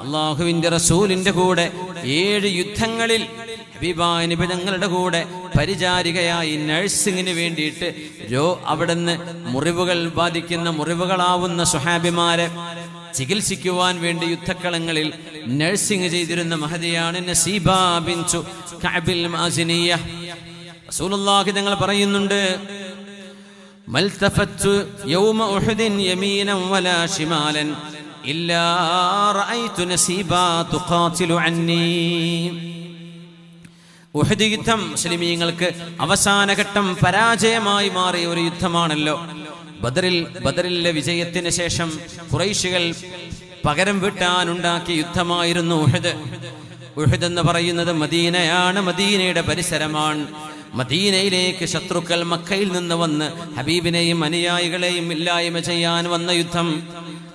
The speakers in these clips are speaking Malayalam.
അള്ളാഹുവിന്റെ റസൂലിന്റെ കൂടെ ഏഴ് യുദ്ധങ്ങളിൽ ഹബീബായ നബി തങ്ങളുടെ കൂടെ പരിചാരികയായി നഴ്സിങ്ങിന് വേണ്ടിയിട്ട് രോ അവിടുന്ന് മുറിവുകൾ ബാധിക്കുന്ന മുറിവുകളാവുന്ന സുഹാബിമാരെ ചികിത്സിക്കുവാൻ വേണ്ടി യുദ്ധക്കളങ്ങളിൽ നഴ്സിംഗ് ചെയ്തിരുന്ന മഹതിയാണ് നസീബ ബിൻതു കഅബിൽ മാസിനിയ റസൂലുള്ളാഹി തങ്ങൾ പറയുന്നുണ്ട് മൽതഫത്തു യൗമ ഉഹുദിൻ യമീനൻ വലാ ശിമാലൻ ഇല്ലാ റഅയ്തു നസീബാ തുഖാതിലു അന്നീ. ഉഹദ് യുദ്ധം മുസ്ലിമീങ്ങൾക്ക് അവസാന ഘട്ടം പരാജയമായി മാറിയ ഒരു യുദ്ധമാണല്ലോ. ബദറിൽ ബദറിലെ വിജയത്തിന് ശേഷം കുറൈശികൾ പകരം വിട്ടാനുണ്ടാക്കിയ യുദ്ധമായിരുന്നു ഉഹദ്. ഉഹദ് എന്ന് പറയുന്നത് മദീനയാണ് മദീനയുടെ പരിസരമാണ്. മദീനയിലേക്ക് ശത്രുക്കൾ മക്കയിൽ നിന്ന് വന്ന് ഹബീബിനെയും അനുയായികളെയും ഇല്ലായ്മ ചെയ്യാൻ വന്ന യുദ്ധം.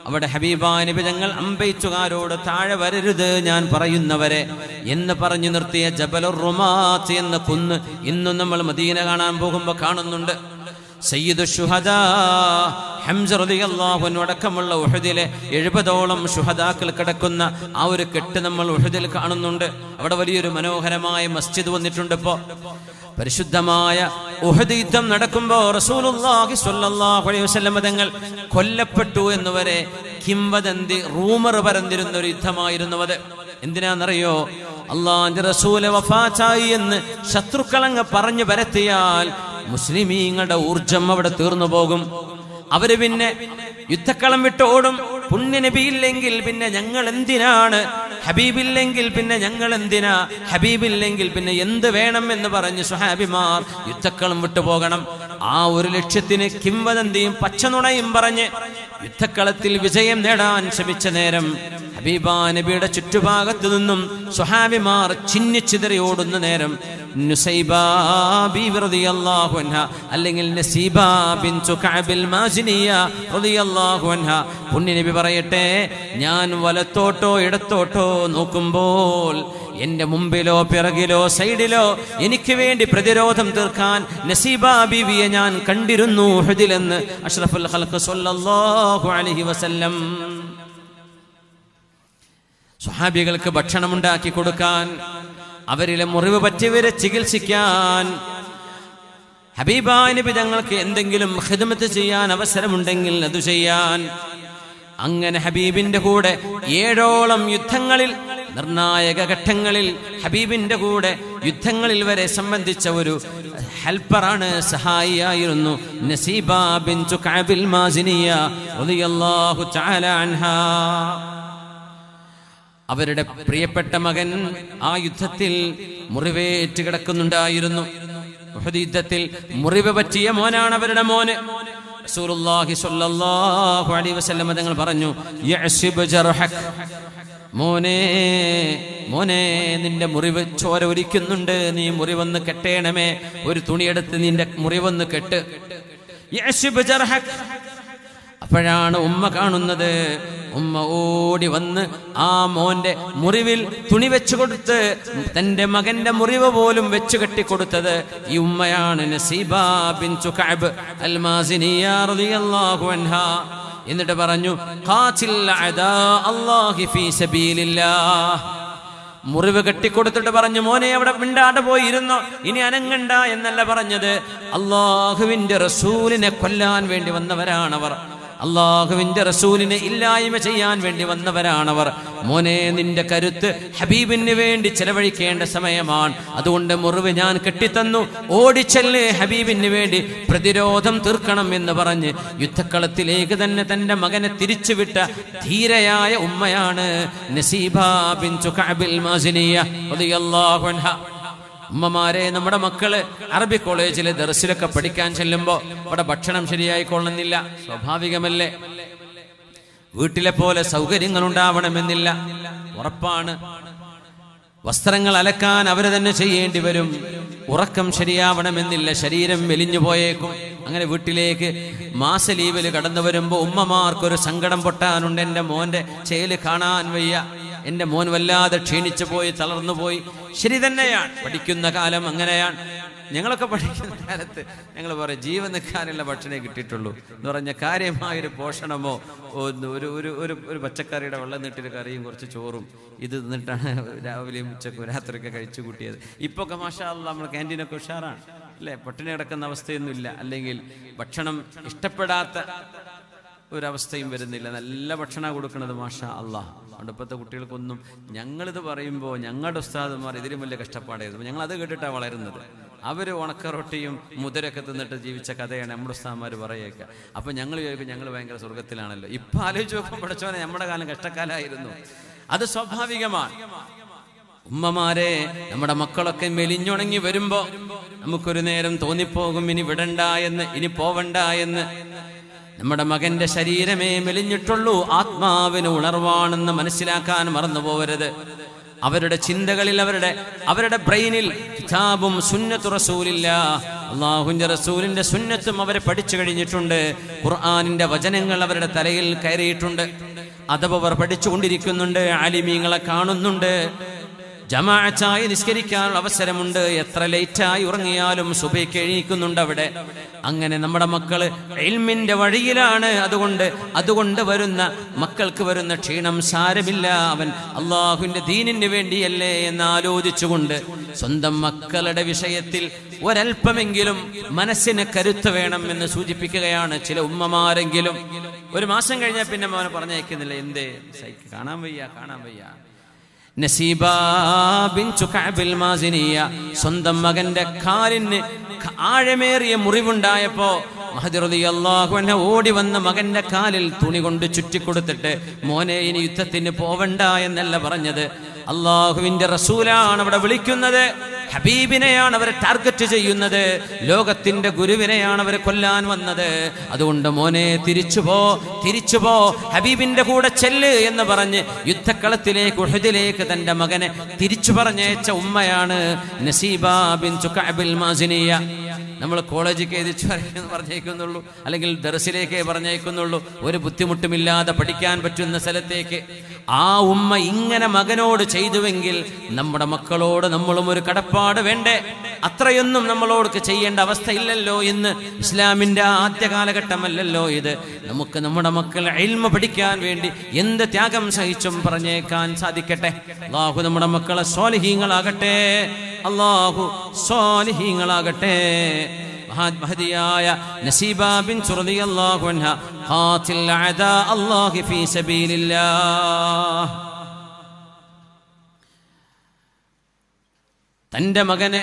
അവിടെ ഹബീബാനുബിതങ്ങൾ അമ്പയിച്ചുകാരോട് താഴെ വരരുത് ഞാൻ പറയുന്നവരെ എന്ന് പറഞ്ഞു നിർത്തിയ ജബലുർ റുമാത്ത് എന്ന കുന്ന് ഇന്നും നമ്മൾ മദീന കാണാൻ പോകുമ്പോൾ കാണുന്നുണ്ട്. സയ്യിദ് ഷുഹദാ ഹംസ റളിയല്ലാഹു അൻഹു അടക്കമുള്ള ഉഹദിലെ എഴുപതോളം ഷുഹദാക്കൾ കിടക്കുന്ന ആ ഒരു കെട്ട് നമ്മൾ ഉഹദിൽ കാണുന്നുണ്ട്. അവിടെ വലിയൊരു മനോഹരമായ മസ്ജിദ് വന്നിട്ടുണ്ട് ഇപ്പോ. പരിശുദ്ധമായ ഉഹദ് യുദ്ധം നടക്കുമ്പോ റസൂലുള്ളാഹി സ്വല്ലല്ലാഹു അലൈഹി വസല്ലം തങ്ങൾ കൊല്ലപ്പെട്ടു എന്നുവരെ കിംവദന്തി റൂമർ പരന്നിരുന്ന ഒരു യുദ്ധമായിരുന്നു അത്. എന്തിനാണെന്നറിയോ അള്ളാന്റെ റസൂലെ വഫാച്ചായി എന്ന് ശത്രുക്കളങ്ങ് പറഞ്ഞു പരത്തിയാൽ മുസ്ലിമീങ്ങളുടെ ഊർജം അവിടെ തീർന്നു പോകും. അവർ പിന്നെ യുദ്ധക്കളം വിട്ട് ഓടും. പുണ്യനബിയില്ലെങ്കിൽ പിന്നെ ഞങ്ങൾ എന്തിനാണ് ഹബീബില്ലെങ്കിൽ പിന്നെ ഞങ്ങൾ എന്തിനാ ഹബീബില്ലെങ്കിൽ പിന്നെ എന്ത് വേണം എന്ന് പറഞ്ഞ് സുഹാബിമാർ യുദ്ധക്കളം വിട്ടു പോകണം. ആ ഒരു ലക്ഷ്യത്തിന് കിംവദന്തിയും പച്ചനുണയും പറഞ്ഞ് യുദ്ധക്കളത്തിൽ വിജയം നേടാൻ ശ്രമിച്ച നേരം ഹബീബാ നബിയുടെ ചുറ്റുഭാഗത്തു നിന്നും സുഹാബിമാർ ചിന്നിച്ചിതറി ഓടുന്ന നേരം അല്ലെങ്കിൽ പുണ്യനബി പറയട്ടെ ഞാൻ വലത്തോട്ടോ ഇടത്തോട്ടോ നോക്കുമ്പോൾ എന്റെ മുമ്പിലോ പിറകിലോ സൈഡിലോ എനിക്ക് വേണ്ടി പ്രതിരോധം തീർക്കാൻ നസീബ ബീവിയെ ഞാൻ കണ്ടിരുന്നു ഉഹദിലെന്ന് അഷ്റഫുൽ ഖൽഖ് സ്വല്ലല്ലാഹു അലൈഹി വസല്ലം. സ്വഹാബികൾക്ക് ഭക്ഷണമുണ്ടാക്കി കൊടുക്കാൻ അവരിലെ മുറിവ് പറ്റിയവരെ ചികിത്സിക്കാൻ. ഹബീബാനബി തങ്ങൾക്ക് എന്തെങ്കിലും ഹിദ്മത്ത് ചെയ്യാൻ അവസരമുണ്ടെങ്കിൽ അത് ചെയ്യാൻ. അങ്ങനെ ഹബീബിന്റെ കൂടെ ഏഴോളം യുദ്ധങ്ങളിൽ നിർണായക ഘട്ടങ്ങളിൽ ഹബീബിന്റെ കൂടെ യുദ്ധങ്ങളിൽ വരെ സംബന്ധിച്ച ഒരു ഹെൽപ്പറാണ് സഹായിയായിരുന്നു നസീബ ബിൻ മാസിനിയ റളിയല്ലാഹു തആല അൻഹാ. അവരുടെ പ്രിയപ്പെട്ട മകൻ ആ യുദ്ധത്തിൽ മുറിവേറ്റ് കിടക്കുന്നുണ്ടായിരുന്നു യുദ്ധത്തിൽ മുറിവ് പറ്റിയ മോനാണ് അവരുടെ മോന്. തങ്ങൾ പറഞ്ഞു മോനെ മോനെ നിന്റെ മുറിവ് ചോര ഒരിക്കുന്നുണ്ട്. നീ മുറിവൊന്ന് കെട്ടേണമേ. ഒരു തുണിയെടുത്ത് നിന്റെ മുറിവൊന്ന് കെട്ട്. അപ്പോഴാണ് ഉമ്മ കാണുന്നത്. ഉമ്മ ഓടി വന്ന് ആ മോന്റെ മുറിവിൽ തുണി വെച്ചു കൊടുത്ത് തന്റെ മകന്റെ മുറിവ് പോലും വെച്ചു കെട്ടിക്കൊടുത്തത് ഈ ഉമ്മയാണ് നസീബ ബിൻ അൽമാസിനിയ റളിയല്ലാഹു അൻഹാ. എന്നിട്ട് പറഞ്ഞു മുറിവ് കെട്ടിക്കൊടുത്തിട്ട് പറഞ്ഞു മോനെ അവിടെ മിണ്ടാതെ പോയി ഇരുന്നോ ഇനി അനങ്ങണ്ട എന്നല്ല പറഞ്ഞത്. അള്ളാഹുവിന്റെ റസൂലിനെ കൊല്ലാൻ വേണ്ടി വന്നവരാണവർ. അള്ളാഹുവിന്റെ റസൂലിനെ ഇല്ലായ്മ ചെയ്യാൻ വേണ്ടി വന്നവരാണവർ. മോനെ നിന്റെ കരുത്ത് ഹബീബിന് വേണ്ടി ചെലവഴിക്കേണ്ട സമയമാണ്. അതുകൊണ്ട് മുറിവ് ഞാൻ കെട്ടിത്തന്നു. ഓടിച്ചല്ലേ ഹബീബിന് വേണ്ടി പ്രതിരോധം തീർക്കണം എന്ന് പറഞ്ഞ് യുദ്ധക്കളത്തിലേക്ക് തന്നെ തന്റെ മകനെ തിരിച്ചുവിട്ട ധീരയായ ഉമ്മയാണ് നസീബ ബിൻതു ഉമ്മമാരെ നമ്മുടെ മക്കൾ അറബി കോളേജിൽ ദർസിലൊക്കെ പഠിക്കാൻ ചെല്ലുമ്പോൾ ഇവിടെ ഭക്ഷണം ശരിയായി കൊള്ളുന്നില്ല സ്വാഭാവികമല്ലേ? വീട്ടിലെ പോലെ സൗകര്യങ്ങൾ ഉണ്ടാവണമെന്നില്ല ഉറപ്പാണ്. വസ്ത്രങ്ങൾ അലക്കാൻ അവർ തന്നെ ചെയ്യേണ്ടി വരും. ഉറക്കം ശരിയാവണമെന്നില്ല. ശരീരം മെലിഞ്ഞു പോയേക്കും. അങ്ങനെ വീട്ടിലേക്ക് മാസ ലീവിൽ കടന്നു വരുമ്പോൾ ഉമ്മമാർക്കൊരു സങ്കടം പൊട്ടാനുണ്ട്. എന്റെ മോന്റെ ചേൽ കാണാൻ വയ്യ. എന്റെ മോൻ വല്ലാതെ ക്ഷീണിച്ചു പോയി തളർന്നു പോയി. ശരി തന്നെയാണ്. പഠിക്കുന്ന കാലം അങ്ങനെയാണ്. ഞങ്ങളൊക്കെ പഠിക്കുന്ന കാലത്ത് ഞങ്ങൾ പറയും ജീവൻ നിൽക്കാനുള്ള ഭക്ഷണമേ കിട്ടിയിട്ടുള്ളൂ. എന്ന് പറഞ്ഞ കാര്യമായൊരു പോഷണമോ ഒരു ഒരു ഒരു ഒരു പച്ചക്കറിയുടെ വെള്ളം നീട്ടിൽ കറിയും കുറച്ച് ചോറും. ഇത് നിന്നിട്ടാണ് രാവിലെയും ഉച്ചക്കും രാത്രിയൊക്കെ കഴിച്ചു കൂട്ടിയത്. ഇപ്പൊ ഒക്കെ നമ്മൾ ക്യാന്റീനൊക്കെ ഉഷാറാണ്. അല്ലേ? പട്ടിണി കിടക്കുന്ന അവസ്ഥയൊന്നുമില്ല. അല്ലെങ്കിൽ ഭക്ഷണം ഇഷ്ടപ്പെടാത്ത ഒരവസ്ഥയും വരുന്നില്ല. നല്ല ഭക്ഷണം കൊടുക്കുന്നത് മാഷ അള്ളാഹ്. അതുകൊണ്ട് ഇപ്പോഴത്തെ കുട്ടികൾക്കൊന്നും ഞങ്ങളിത് പറയുമ്പോൾ ഞങ്ങളുടെ ഉസ്താദന്മാർ ഇതിലും വലിയ കഷ്ടപ്പാടായിരുന്നു. ഞങ്ങൾ അത് കേട്ടിട്ടാണ് വളരുന്നത്. അവർ ഉണക്കറൊട്ടിയും മുതരൊക്കെ തിന്നിട്ട് ജീവിച്ച കഥയാണ് നമ്മുടെ ഉസ്താദന്മാർ പറയുക അപ്പം ഞങ്ങൾ ചോദിക്കും ഞങ്ങൾ ഭയങ്കര സ്വർഗത്തിലാണല്ലോ ഇപ്പം ആലോചിച്ച് നോക്കുമ്പോൾ പഠിച്ചോനെ നമ്മുടെ കാലം കഷ്ടക്കാലമായിരുന്നു അത് സ്വാഭാവികമാണ് ഉമ്മമാരെ നമ്മുടെ മക്കളൊക്കെ മെലിഞ്ഞുണങ്ങി വരുമ്പോ നമുക്കൊരു നേരം തോന്നിപ്പോകും ഇനി വിടണ്ട എന്ന് ഇനി പോവണ്ട എന്ന്. നമ്മുടെ മകന്റെ ശരീരമേ മെലിഞ്ഞിട്ടുള്ളൂ. ആത്മാവിന് ഉണർവാണെന്ന് മനസ്സിലാക്കാൻ മറന്നു പോവരുത് അവരുടെ ചിന്തകളിൽ അവരുടെ അവരുടെ ബ്രെയിനിൽ കിതാബും സുന്നത്തു റസൂലില്ല. അള്ളാഹുന്റെ റസൂലിന്റെ സുന്നത്തും അവരെ പഠിച്ചു കഴിഞ്ഞിട്ടുണ്ട്. ഖുർആാനിന്റെ വചനങ്ങൾ അവരുടെ തലയിൽ കയറിയിട്ടുണ്ട്. അഥവാ അവർ പഠിച്ചുകൊണ്ടിരിക്കുന്നുണ്ട്. ആലിമീങ്ങളെ കാണുന്നുണ്ട്. ജമാഅത്തായി നിസ്കരിക്കാനുള്ള അവസരമുണ്ട്. എത്ര ലേറ്റായി ഉറങ്ങിയാലും സുബൈക്ക് എഴുന്നേൽക്കുന്നുണ്ട് അവിടെ. അങ്ങനെ നമ്മുടെ മക്കൾ എൽമിന്റെ വഴിയിലാണ്. അതുകൊണ്ട് അതുകൊണ്ട് വരുന്ന മക്കൾക്ക് വരുന്ന ക്ഷീണം സാരമില്ല. അവൻ അള്ളാഹുവിന്റെ ദീനിന് വേണ്ടിയല്ലേ എന്ന് ആലോചിച്ചുകൊണ്ട് സ്വന്തം മക്കളുടെ വിഷയത്തിൽ ഒരല്പമെങ്കിലും മനസ്സിന് കരുത്ത് വേണം എന്ന് സൂചിപ്പിക്കുകയാണ് ചില ഉമ്മമാരെങ്കിലും. ഒരു മാസം കഴിഞ്ഞാൽ പിന്നെ മോനെ പറഞ്ഞയക്കുന്നില്ല. എന്തേ? കാണാൻ വയ്യ കാണാൻ വയ്യ. നസീബ ബിൻതു കഅബിൽ മാസിനിയ. സ്വന്തം മകന്റെ കാലിന് ആഴമേറിയ മുറിവുണ്ടായപ്പോ മഹദി റളിയല്ലാഹു അൻഹു ഓടി വന്ന മകന്റെ കാലിൽ തുണി കൊണ്ട് ചുറ്റിക്കൊടുത്തിട്ട് മോനെ ഇനി യുദ്ധത്തിന് പോവണ്ട എന്നല്ല പറഞ്ഞത്. അള്ളാഹുവിന്റെ റസൂലാണ് അവിടെ വിളിക്കുന്നത്. ഹബീബിനെയാണ് അവർ ടാർഗറ്റ് ചെയ്യുന്നത്. ലോകത്തിന്റെ ഗുരുവിനെയാണ് അവർ കൊല്ലാൻ വന്നത്. അതുകൊണ്ട് മോനെ തിരിച്ചുപോ തിരിച്ചുപോ ഹബീബിന്റെ കൂടെ ചെല്ല് എന്ന് പറഞ്ഞ് യുദ്ധക്കളത്തിലേക്ക് ഉഹദിലേക്ക് തന്റെ മകനെ തിരിച്ചു പറഞ്ഞയച്ച ഉമ്മയാണ് നസീബ ബിൻ മാസിനിയ. നമ്മൾ കോളേജിലേക്ക് എതിച്ചു പറഞ്ഞേക്കുന്നുള്ളൂ. അല്ലെങ്കിൽ ദർസിലേക്ക് പറഞ്ഞേക്കുന്നുള്ളൂ. ഒരു ബുദ്ധിമുട്ടുമില്ലാതെ പഠിക്കാൻ പറ്റുന്ന സ്ഥലത്തേക്ക്. ആ ഉമ്മ ഇങ്ങനെ മകനോട് ചെയ്തുവെങ്കിൽ നമ്മുടെ മക്കളോട് നമ്മളും ഒരു കടപ്പാട് വേണ്ടേ? അത്രയൊന്നും നമ്മളോട് ചെയ്യേണ്ട അവസ്ഥയില്ലല്ലോ ഇന്ന് ഇസ്ലാമിന്റെ ആദ്യ കാലഘട്ടമല്ലല്ലോ ഇത്. നമുക്ക് നമ്മുടെ മക്കൾ എൽമ പഠിക്കാൻ വേണ്ടി എന്ത് ത്യാഗം സഹിച്ചും പറഞ്ഞേക്കാൻ സാധിക്കട്ടെ? അള്ളാഹു നമ്മുടെ മക്കളെ സ്വാലിഹീങ്ങളാകട്ടെ. അള്ളാഹു സ്വാലിഹീങ്ങളാകട്ടെ മഹാ- മഹതിയായ നസീബ ബിൻ റളിയല്ലാഹു അൻഹ ഖാതിൽ അദാ അല്ലാഹി ഫീ സബീലില്ലാഹ്. തന്റെ മകനെ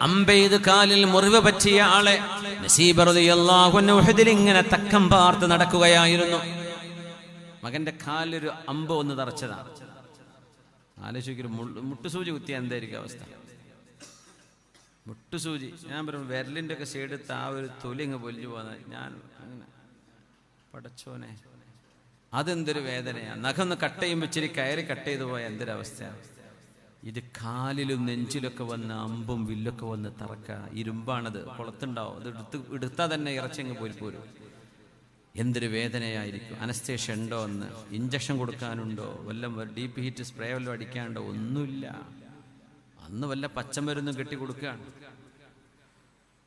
അമ്പെയ്ത് കാലിൽ മുറിവ് പറ്റിയ ആളെ നസീബ് റളിയല്ലാഹു അൻഹു ഉഹദിൽ ഇങ്ങനെ തക്കം പാർത്ത് നടക്കുകയായിരുന്നു. മകന്റെ കാലൊരു അമ്പ് ഒന്ന് തറച്ചതാണ് ആലോചിക്കൊരു മുട്ടുസൂചി കുത്തിയ എന്തായിരിക്കും അവസ്ഥ? മുട്ടുസൂചി. ഞാൻ പറയും വിരലിന്റെ ഒക്കെ സൈഡെടുത്ത് ആ ഒരു തൊലി അങ്ങ് പൊലിഞ്ഞു പോകുന്നത് ഞാൻ അങ്ങനെ പടച്ചോനെ അതെന്തൊരു വേദനയാണ് നഖം ഒന്ന് കട്ട് ചെയ്യുമ്പോൾ ഇച്ചിരി കയറി കട്ട് ചെയ്തു പോയ എന്തൊരവസ്ഥയാണ് ഇത് കാലിലും നെഞ്ചിലൊക്കെ വന്ന് അമ്പും വില്ലൊക്കെ വന്ന് തറക്ക. ഇരുമ്പാണത്. കുളത്തുണ്ടാവും. അത് എടുത്ത് എടുത്താൽ തന്നെ ഇറച്ചങ്ങ് പോയി പോരും. എന്തൊരു വേദനയായിരിക്കും. അനസ്തേഷ്യ ഉണ്ടോ എന്ന്. ഇഞ്ചക്ഷൻ കൊടുക്കാനുണ്ടോ? വല്ലം ഡീപ്പ് ഹീറ്റ് സ്പ്രേ വല്ലതും അടിക്കാനുണ്ടോ? ഒന്നുമില്ല. അന്ന് വല്ല പച്ചമരുന്നും കെട്ടി കൊടുക്കുകയാണ്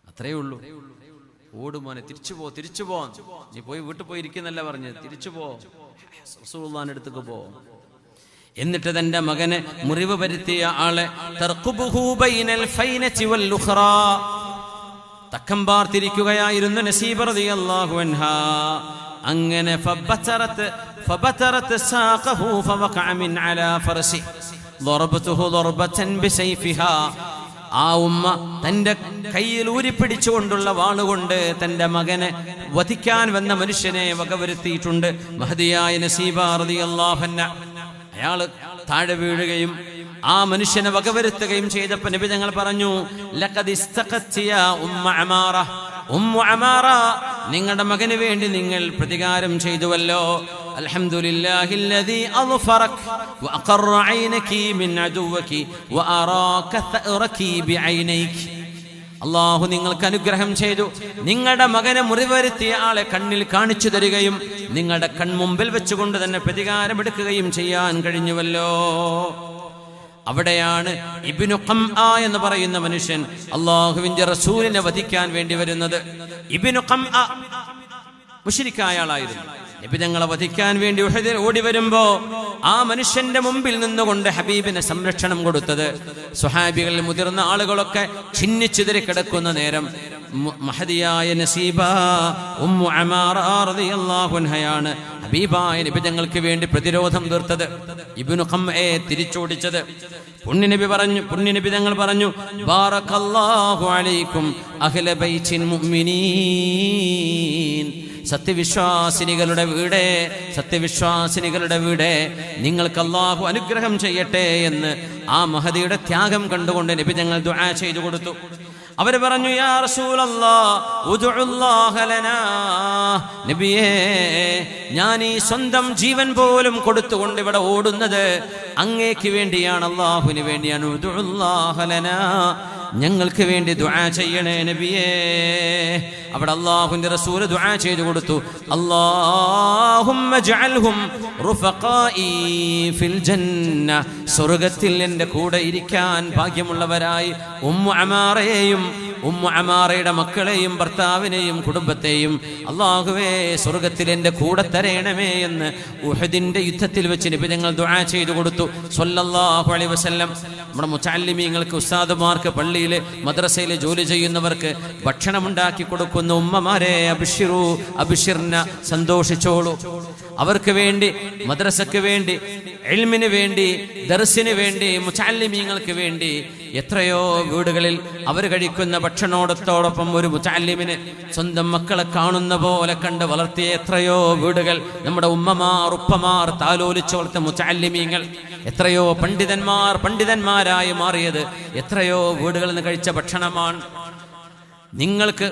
അത്രയേ ഉള്ളൂ. ഓട് മോനെ തിരിച്ചു പോ തിരിച്ചു പോ. നീ പോയി വീട്ടിൽ പോയി ഇരിക്കുന്നല്ല പറഞ്ഞ് തിരിച്ചു പോ. റസൂലുള്ളാഹിന്റെ അടുത്തേക്ക് പോ. എന്നിട്ട് തന്റെ മകനെ മുറിവ് വരുത്തിയ ആളെ തക്കം പാർത്തിരിക്കുകയായിരുന്നു നസീബ് റളിയല്ലാഹു അൻഹാ. അങ്ങനെ ആ ഉമ്മ തന്റെ കയ്യിൽ ഊരിപ്പിടിച്ചുകൊണ്ടുള്ള വാളുകൊണ്ട് തന്റെ മകനെ വധിക്കാൻ വന്ന മനുഷ്യനെ വകവരുത്തിയിട്ടുണ്ട്. മഹതിയായ നസീബാറതി അള്ളാഹന്ന അയാൾ താഴെ വീഴുകയും ആ മനുഷ്യനെ വകവരുത്തുകയും ചെയ്തപ്പോ നബി ഞങ്ങൾ പറഞ്ഞു ഉമ്മ അമാറ നിങ്ങളുടെ മകന് വേണ്ടി നിങ്ങൾ പ്രതികാരം ചെയ്തുവല്ലോ. അൽഹംദുലില്ലാഹില്ലദീ أظفرك وأقر عينك മിൻ عدوك وأراك ثأرك بعينيك അള്ളാഹു നിങ്ങൾക്ക് അനുഗ്രഹം ചെയ്തു. നിങ്ങളുടെ മകനെ മുറിവരുത്തിയ ആളെ കണ്ണിൽ കാണിച്ചു തരികയും നിങ്ങളുടെ കൺമുമ്പിൽ വെച്ചുകൊണ്ട് തന്നെ പ്രതികാരമെടുക്കുകയും ചെയ്യാൻ കഴിഞ്ഞുവല്ലോ. അവിടെയാണ് ഇബിനു ഖംആ എന്ന് പറയുന്ന മനുഷ്യൻ അള്ളാഹുവിന്റെ റസൂലിനെ വധിക്കാൻ വേണ്ടി വരുന്നത്. ഇബിനു ഖംആ മുഷിരിക്കായ ആളായിരുന്നു. നബി ഞങ്ങളെ വധിക്കാൻ വേണ്ടി ഉഹദിൽ ഓടി വരുമ്പോ ആ മനുഷ്യന്റെ മുമ്പിൽ നിന്നുകൊണ്ട് ഹബീബിന് സംരക്ഷണം കൊടുത്തത് സുഹാബികളിൽ മുതിർന്ന ആളുകളൊക്കെ ഛിന്നിച്ചിതറി കിടക്കുന്ന നേരം. മഹതിയായ നസീബ ഉമ്മു അമാറ റളിയല്ലാഹു അൻഹയാണ് ഹബീബായ നബി ഞങ്ങൾക്ക് വേണ്ടി പ്രതിരോധം തീർത്തത്. ഇബിനു ഖംഅയെ തിരിച്ചോടിച്ചത്. പുണ്യനബി പറഞ്ഞു പുണ്യനബി ഞങ്ങൾ പറഞ്ഞു ബാറക്കല്ലാഹു അലൈക്കും അഖില മുഅ്മിനീൻ. സത്യവിശ്വാസിനികളുടെ വീട് സത്യവിശ്വാസിനികളുടെ വീട് നിങ്ങൾക്ക് അള്ളാഹു അനുഗ്രഹം ചെയ്യട്ടെ എന്ന് ആ മഹതിയുടെ ത്യാഗം കണ്ടുകൊണ്ട് നബി ഞങ്ങൾ ദുആ ചെയ്തു കൊടുത്തു. അവർ പറഞ്ഞു യാ നബിയേ ഞാൻ ഈ സ്വന്തം ജീവൻ പോലും കൊടുത്തുകൊണ്ട് ഇവിടെ ഓടുന്നത് അങ്ങേക്ക് വേണ്ടിയാണ് അള്ളാഹുവിന് വേണ്ടിയാണ്. ഞങ്ങൾക്ക് വേണ്ടി ദുആ ചെയ്യണേ നബിയേ. അവിടെ അള്ളാഹുവിന്റെ റസൂൽ ദുആ ചെയ്തു കൊടുത്തു. അല്ലാഹുമ്മ ജഅൽഹും റുഫഖായി ഫിൽ ജന്ന. സ്വർഗത്തിൽ എന്റെ കൂടെ ഇരിക്കാൻ ഭാഗ്യമുള്ളവരായി ഉമ്മു അമാറയെയും ഉമ്മു അമാറയുടെ മക്കളെയും ഭർത്താവിനെയും കുടുംബത്തെയും അള്ളാഹുവേ സ്വർഗത്തിൽ എന്റെ കൂടെ തരയണമേ എന്ന് ഉഹദിന്റെ യുദ്ധത്തിൽ വെച്ച് നബി ഞങ്ങൾ ദുആ ചെയ്തു കൊടുത്തു. സ്വല്ലല്ലാഹു അലൈഹി വസല്ലം. നമ്മുടെ മുച്ചാലിമീങ്ങൾക്ക് ഉസ്താദുമാർക്ക് പള്ളിയിൽ മദ്രസയിൽ ജോലി ചെയ്യുന്നവർക്ക് ഭക്ഷണം ഉണ്ടാക്കി കൊടുക്കുന്ന ഉമ്മമാരെ അഭിഷിറു അഭിഷിർന സന്തോഷിച്ചോളൂ. അവർക്ക് വേണ്ടി മദ്രസക്ക് വേണ്ടി എൽമിന് വേണ്ടി ദർസിന് വേണ്ടി മുച്ചാലിമീങ്ങൾക്ക് വേണ്ടി എത്രയോ വീടുകളിൽ അവർ കഴിക്കുന്ന ഭക്ഷണോടത്തോടൊപ്പം ഒരു മുച്ചാലിമിന് സ്വന്തം മക്കളെ കാണുന്ന പോലെ കണ്ട് വളർത്തിയ എത്രയോ വീടുകൾ നമ്മുടെ ഉമ്മമാർ ഉപ്പമാർ താലോലിച്ചു വളർത്ത മുച്ചാലിമീങ്ങൾ. എത്രയോ പണ്ഡിതന്മാർ പണ്ഡിതന്മാരായി മാറിയത് എത്രയോ വീടുകളിൽ നിന്ന് കഴിച്ച ഭക്ഷണമാണ്. നിങ്ങൾക്ക്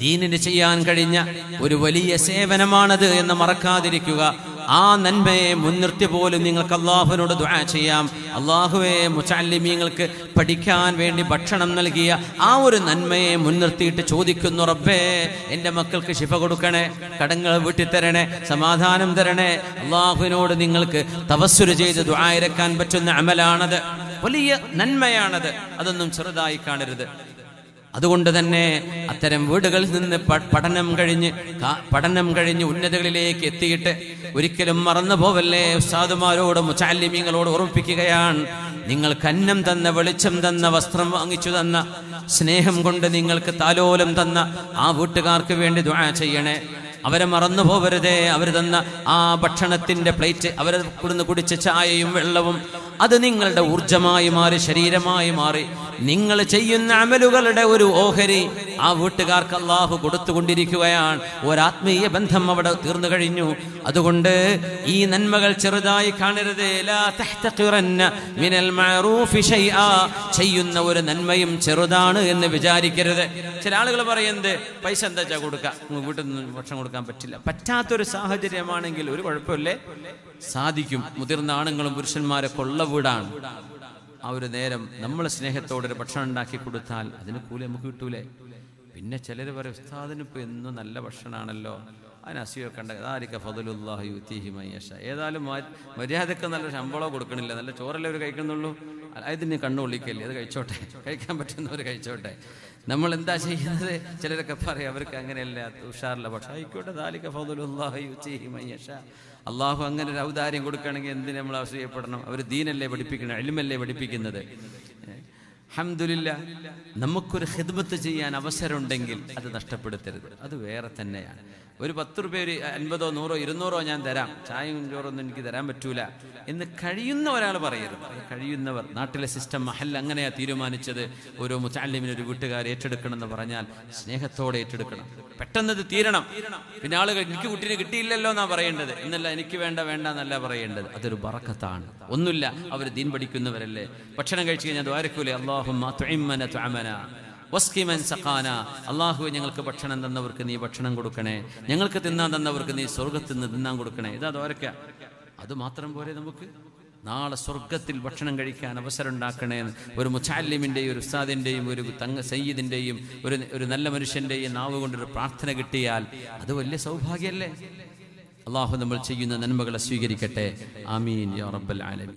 ദീനിന് ചെയ്യാൻ കഴിഞ്ഞ ഒരു വലിയ സേവനമാണത് എന്ന് മറക്കാതിരിക്കുക. ആ നന്മയെ മുൻനിർത്തി പോലും നിങ്ങൾക്ക് അള്ളാഹുവിനോട് ദുആ ചെയ്യാം. അള്ളാഹുവെ മുച്ചാലിമീങ്ങൾക്ക് പഠിക്കാൻ വേണ്ടി ഭക്ഷണം നൽകിയ ആ ഒരു നന്മയെ മുൻനിർത്തിയിട്ട് ചോദിക്കുന്നു റബ്ബേ എന്റെ മക്കൾക്ക് ശിഫ കൊടുക്കണേ കടങ്ങൾ വീട്ടി തരണേ സമാധാനം തരണേ. അള്ളാഹുവിനോട് നിങ്ങൾക്ക് തപസ്സുര ചെയ്ത് ദുആയിരക്കാൻ പറ്റുന്ന അമലാണത്. വലിയ നന്മയാണത്. അതൊന്നും ചെറുതായി കാണരുത്. അതുകൊണ്ട് തന്നെ അത്തരം വീടുകളിൽ നിന്ന് പഠനം കഴിഞ്ഞ് പഠനം കഴിഞ്ഞ് ഉന്നതകളിലേക്ക് എത്തിയിട്ട് ഒരിക്കലും മറന്നു പോവല്ലേ? ഉസ്താദുമാരോട് മുച്ചാലിമീങ്ങളോട് ഓർമ്മിപ്പിക്കുകയാണ്. നിങ്ങൾ അന്നം തന്ന വെളിച്ചം തന്ന വസ്ത്രം വാങ്ങിച്ചു തന്ന സ്നേഹം കൊണ്ട് നിങ്ങൾക്ക് താലോലം തന്ന ആ വീട്ടുകാർക്ക് വേണ്ടി ദുആ ചെയ്യണേ. അവരെ മറന്നു പോവരുതേ. അവർ തന്ന ആ ഭക്ഷണത്തിന്റെ പ്ലേറ്റ് അവർ കൊടുന്ന് കുടിച്ച ചായയും വെള്ളവും അത് നിങ്ങളുടെ ഊർജമായി മാറി ശരീരമായി മാറി. നിങ്ങൾ ചെയ്യുന്ന അമലുകളുടെ ഒരു ഓഹരി ആ വീട്ടുകാർക്ക് അള്ളാഹു കൊടുത്തുകൊണ്ടിരിക്കുകയാണ്. ഒരാത്മീയ ബന്ധം അവിടെ തീർന്നു കഴിഞ്ഞു. അതുകൊണ്ട് ഈ നന്മകൾ ചെറുതായി കാണരുത്. മിനൽ. ചെയ്യുന്ന ഒരു നന്മയും ചെറുതാണ് എന്ന് വിചാരിക്കരുത്. ചില ആളുകൾ പറയുന്നത് പൈസ എന്താ വെച്ചാൽ കൊടുക്കാം? വീട്ടിൽ നിന്ന് ഭക്ഷണം കൊടുക്കാൻ പറ്റില്ല. പറ്റാത്തൊരു സാഹചര്യമാണെങ്കിൽ ഒരു കുഴപ്പമില്ലേ? സാധിക്കും. മുതിർന്ന ആണുങ്ങളും പുരുഷന്മാരെ കൊള്ള വീടാണ്. ആ ഒരു നേരം നമ്മളെ സ്നേഹത്തോടെ ഒരു ഭക്ഷണം ഉണ്ടാക്കി കൊടുത്താൽ അതിന് കൂലി നമുക്ക് കിട്ടൂലേ? പിന്നെ ചിലർ പറയും ഉസ്താദിനിപ്പോൾ എന്നും നല്ല ഭക്ഷണമാണല്ലോ അതിന് അസിയൊക്കെ ഉണ്ട്. അതാരിക്ക ഫതുലുല്ലാഹി മയ്യഷ ഏതായാലും മര്യാദയ്ക്ക് നല്ല ശമ്പളം കൊടുക്കണില്ല. നല്ല ചോറല്ലേ അവർ കഴിക്കുന്നുള്ളൂ? അതിന് കണ്ണു ഒളിക്കല്ലേ അത് കഴിച്ചോട്ടെ. കഴിക്കാൻ പറ്റുന്നവർ കഴിച്ചോട്ടെ. നമ്മൾ എന്താ ചെയ്യുന്നത്? ചിലരൊക്കെ പറയും അവർക്ക് അങ്ങനെയല്ല ഉഷാറില്ല. പക്ഷെ ആയിക്കോട്ടെ ദാലിക അള്ളാഹു അങ്ങനെ ഒരു ഔദാര്യം കൊടുക്കുകയാണെങ്കിൽ എന്തിനു നമ്മൾ ആശ്രയപ്പെടണം? അവർ ദീനല്ലേ പഠിപ്പിക്കണം എളിമല്ലേ പഠിപ്പിക്കുന്നത്. ഹംദുലില്ല നമുക്കൊരു ഹിദ്മത്ത് ചെയ്യാൻ അവസരമുണ്ടെങ്കിൽ അത് നഷ്ടപ്പെടുത്തരുത്. അത് വേറെ തന്നെയാണ്. ഒരു പത്ത് റുപ്യ ഒരു അൻപതോ നൂറോ ഇരുന്നൂറോ ഞാൻ തരാം. ചായയും ചോറൊന്നും എനിക്ക് തരാൻ പറ്റൂല എന്ന് കഴിയുന്ന ഒരാൾ പറയരുത്. കഴിയുന്നവർ നാട്ടിലെ സിസ്റ്റം മഹൽ അങ്ങനെയാ തീരുമാനിച്ചത്. ഓരോ മുത്താലിമിന് ഒരു വീട്ടുകാർ ഏറ്റെടുക്കണം എന്ന് പറഞ്ഞാൽ സ്നേഹത്തോടെ ഏറ്റെടുക്കണം. പെട്ടെന്ന് ഇത് തീരണം. പിന്നെ ആളുകൾ എനിക്ക് കുട്ടീനെ കിട്ടിയില്ലല്ലോ എന്നാ പറയേണ്ടത്. എന്നല്ല എനിക്ക് വേണ്ട വേണ്ട എന്നല്ല പറയേണ്ടത്. അതൊരു ബറക്കത്താണ്. ഒന്നുമില്ല അവർ ദീൻ പഠിക്കുന്നവരല്ലേ. ഭക്ഷണം കഴിച്ചു കഴിഞ്ഞാൽ ദ്വാരക്കൂലേ? അള്ളാഹുമന വസ്കിമൻ സഖാന അള്ളാഹു ഞങ്ങൾക്ക് ഭക്ഷണം തന്നവർക്ക് നീ ഭക്ഷണം കൊടുക്കണേ. ഞങ്ങൾക്ക് തിന്നാൻ തന്നവർക്ക് നീ സ്വർഗത്തിൽ നിന്ന് തിന്നാൻ കൊടുക്കണേ. ഇതാ ദോരക്ക അത് മാത്രം പോരെ നമുക്ക്. നാളെ സ്വർഗത്തിൽ ഭക്ഷണം കഴിക്കാൻ അവസരം ഉണ്ടാക്കണേ ഒരു മുച്ചാലിമിന്റെയും ഒരു ഉസ്താദിന്റെയും ഒരു തങ്ങ സയ്യിദിന്റെയും ഒരു ഒരു നല്ല മനുഷ്യന്റെയും നാവ് കൊണ്ടൊരു പ്രാർത്ഥന കിട്ടിയാൽ അത് വലിയ സൗഭാഗ്യമല്ലേ? അള്ളാഹു നമ്മൾ ചെയ്യുന്ന നന്മകളെ സ്വീകരിക്കട്ടെ. ആമീൻ യാ റബ്ബൽ ആലമീൻ.